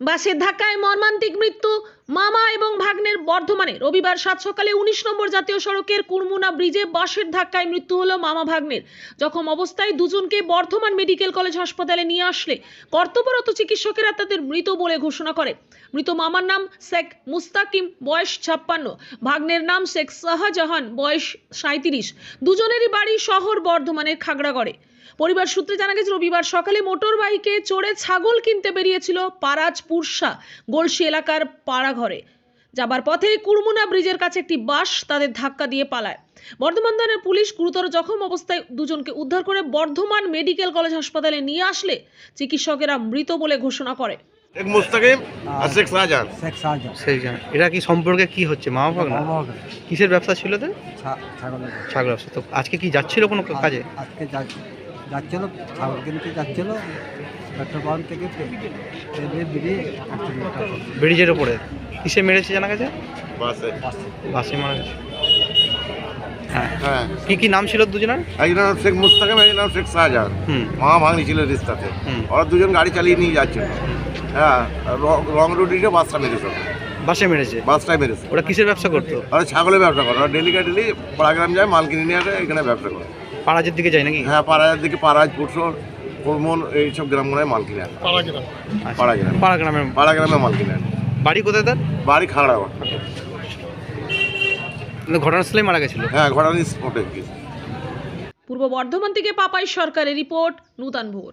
বাসের ধাক্কায় মর্মান্তিক মৃত্যু, মামা এবং ভাগ্নের বর্ধমানে। রবিবার সাত সকালে উনিশ নম্বর জাতীয় সড়কের কুরমুনা ব্রিজে বাসের ধাক্কায় মৃত্যু হলো মামা ভাগ্নের। জখম অবস্থায় দুজনকে বর্ধমান মেডিকেল কলেজ হাসপাতালে নিয়ে আসলে। কর্তব্যরত চিকিৎসকেরা তাদের মৃত বলে ঘোষণা করে। মৃত মামার নাম শেখ মুস্তাকিম, বয়স ছাপ্পান্ন। ভাগ্নের নাম শেখ শাহজাহান, বয়স সাঁত্রিশ দুজনেরই বাড়ি শহর বর্ধমানের খাগড়াগড়ে। পরিবার সূত্রে জানা গেছে রবিবার সকালে মোটর বাইকে চড়ে ছাগল কিনতে বেরিয়েছিল পারাজ পুরসা গোলসি এলাকার পাড়াঘরে। যাবার পথে কুরমুনা ব্রিজের কাছে একটি বাস তাদের ধাক্কা দিয়ে পালায়। বর্ধমান থানার পুলিশ গুরুতর জখম অবস্থায় দুজনকে উদ্ধার করে বর্ধমান মেডিকেল কলেজ হাসপাতালে নিয়ে আসলে চিকিৎসকেরা মৃত বলে ঘোষণা করে। এক মুস্তাকিম আর শেখ শাহজাহান। শেখ শাহজাহান। সেই জানা এরা কি সম্পর্কে কি হচ্ছে? না? কিসের ব্যবসা ছিল তো ছাগল ব্যবসা। তো আজকে কি যাচ্ছিল কোনো কাজে? আজকে যাচ্ছিল ছাগল কিনতে যাচ্ছিল পেট্রোল পাম্প থেকে। ব্রিজের ওপরে কিসে মেরেছে জানা গেছে? বাসে। বাসে। মারা গেছে। হ্যাঁ। হ্যাঁ। কি কি নাম ছিল দুজনের? একজন নাম শেখ মুস্তাকিম একজন নাম শেখ শাহজাহান। হুম। মা ভাঙনি ছিল রিস্তাতে। হুম। ওরা দুজন গাড়ি চালিয়ে নিয়ে যাচ্ছিল। হ্যাঁ র- বাসটা মেরেছে বাসে মেরেছে? বাসটাই মেরেছে। ওরা কিসের ব্যবসা করতো? ওরা ছাগলের ব্যবসা করে। ওরা ডেলি ডেলি পাড়াগ্রাম যায় মাল কিনে নিয়ে আসে এখানে ব্যবসা করে। পাড়াজের দিকে যাই নাকি? হ্যাঁ পাড়ার দিকে পাড়াজ পুরসর কর্মন এইসব গ্রামগুলোয় মাল কিনে আনে। আচ্ছা। পাড়া গ্রাম। পাড়া গ্রামে। পাড়া গ্রামে মাল কিনে আনে। বাড়ি কোথায় তার? বাড়ি খাড়া ঘটনাস্থলে ঘটনাস্থলেই মারা গেছিল? হ্যাঁ ঘটনাস্থলে স্পটে পূর্ব বর্ধমান থেকে পাপাই সরকারের রিপোর্ট নূতন ভোর।